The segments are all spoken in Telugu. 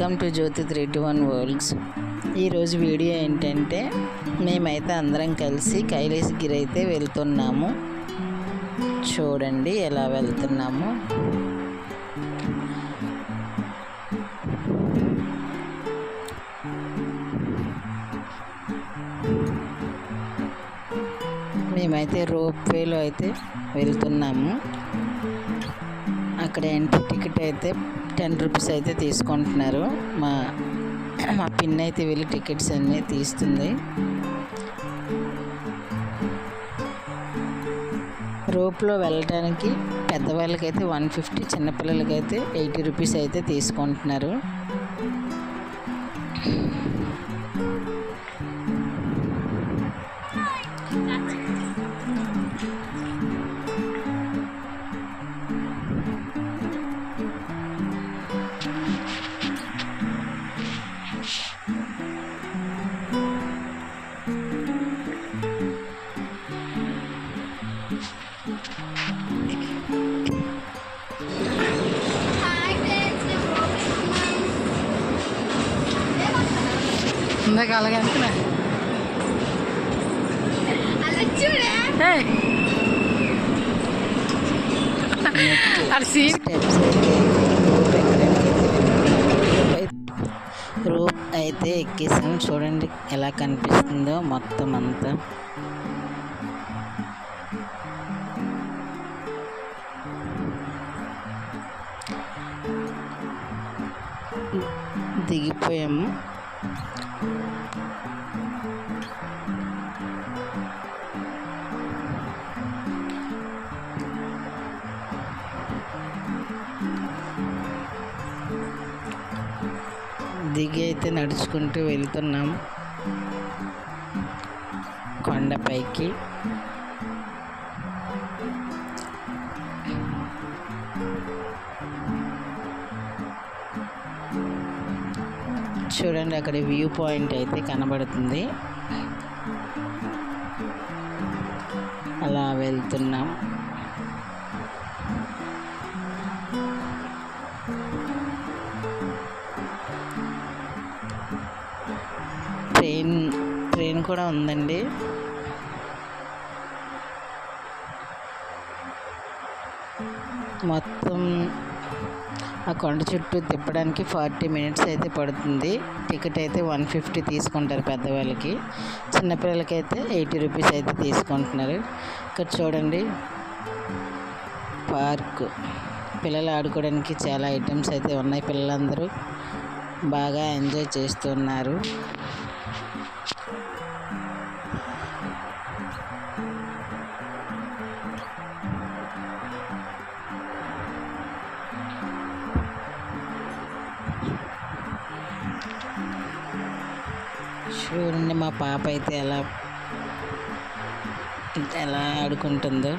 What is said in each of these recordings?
Welcome to Jyothi three two one worlds ఈరోజు వీడియో ఏంటంటే మేమైతే అందరం కలిసి కైలాసగిరి అయితే వెళ్తున్నాము. చూడండి ఎలా వెళ్తున్నాము. మేమైతే రోప్ వేలో అయితే వెళ్తున్నాము. అక్కడ ఎంట్రీ టికెట్ అయితే టెన్ రూపీస్ అయితే తీసుకుంటున్నారు. మా మా పిన్ అయితే వెళ్ళి టికెట్స్ అన్నీ తీస్తుంది. రోప్లో వెళ్ళడానికి పెద్దవాళ్ళకైతే వన్ ఫిఫ్టీ చిన్నపిల్లలకైతే ఎయిటీ రూపీస్ అయితే తీసుకుంటున్నారు. ఇందాక అలాగే అనుకున్నా రోప్ అయితే ఎక్కేసాం. చూడండి ఎలా కనిపిస్తుందో మొత్తం అంతా. దిగిపోయాము. దిగి అయితే నడుచుకుంటూ వెళ్తున్నాం కొండపైకి. చూడండి అక్కడ వ్యూ పాయింట్ అయితే కనబడుతుంది. అలా వెళ్తున్నాం. కూడా ఉందండి. మొత్తం ఆ కొండ చుట్టూ తిప్పడానికి ఫార్టీ మినిట్స్ అయితే పడుతుంది. టికెట్ అయితే వన్ ఫిఫ్టీ తీసుకుంటారు పెద్దవాళ్ళకి. చిన్నపిల్లలకి అయితే ఎయిటీ రూపీస్ అయితే తీసుకుంటున్నారు. ఇక్కడ చూడండి పార్క్. పిల్లలు ఆడుకోవడానికి చాలా ఐటమ్స్ అయితే ఉన్నాయి. పిల్లలందరూ బాగా ఎంజాయ్ చేస్తున్నారు. చూడండి మా పాప అయితే ఎలా ఎలా ఆడుకుంటుందో.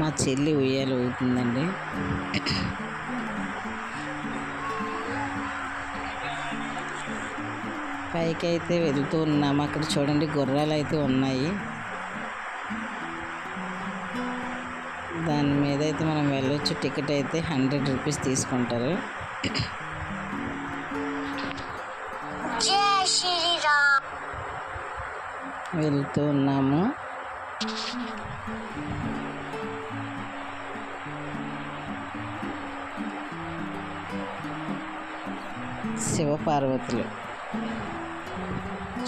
మా చెల్లి ఉయ్యాలు ఊగుతుందండి. పైకి అయితే వెళ్తూ ఉన్నాము అక్కడ చూడండి గుర్రాలు అయితే ఉన్నాయి. దాని మీద అయితే మనం వెళ్ళొచ్చు. టికెట్ అయితే హండ్రెడ్ రూపీస్ తీసుకుంటారు. వెళ్తూ ఉన్నాము. శివపార్వతులు.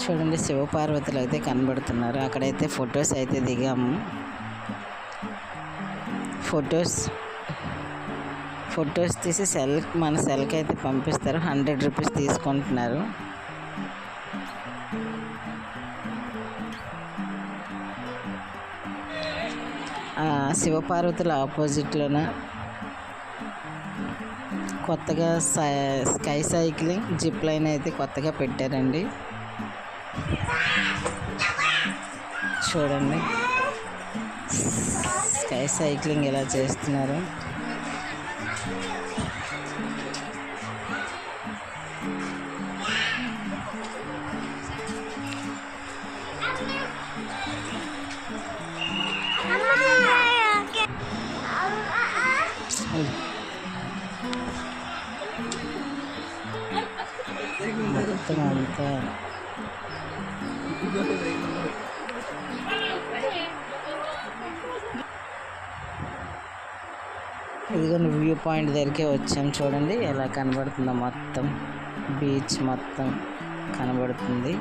చూడండి శివపార్వతులు అయితే కనబడుతున్నారు. అక్కడైతే ఫొటోస్ అయితే దిగాము. ఫొటోస్. ఫొటోస్ తీసి సెల్ మన సెల్కి అయితే పంపిస్తారు. హండ్రెడ్ రూపీస్ తీసుకుంటున్నారు. శివపార్వతుల ఆపోజిట్లోన కొత్తగా సై- స్కై సైక్లింగ్ జిప్ లైన్ అయితే కొత్తగా పెట్టారండి. చూడండి. స్కై సైక్లింగ్ ఎలా చేస్తున్నారు? అంతా ఇదిగోండి వ్యూ పాయింట్ దగ్గరికే వచ్చాం. చూడండి ఎలా కనబడుతుందో మొత్తం. బీచ్ మొత్తం కనబడుతుంది.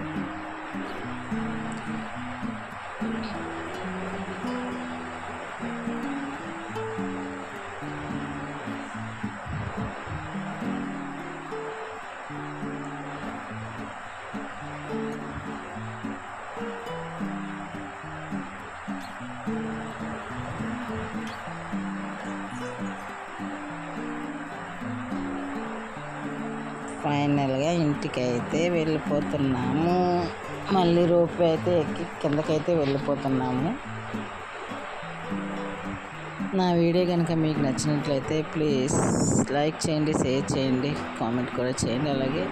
ఫైనల్గా ఇంటికి అయితే వెళ్ళిపోతున్నాము. మళ్ళీ రోప్ అయితే ఎక్కి కిందకైతే వెళ్ళిపోతున్నాము. నా వీడియో కనుక మీకు నచ్చినట్లయితే ప్లీజ్ లైక్ చేయండి షేర్ చేయండి కామెంట్ కూడా చేయండి. అలాగే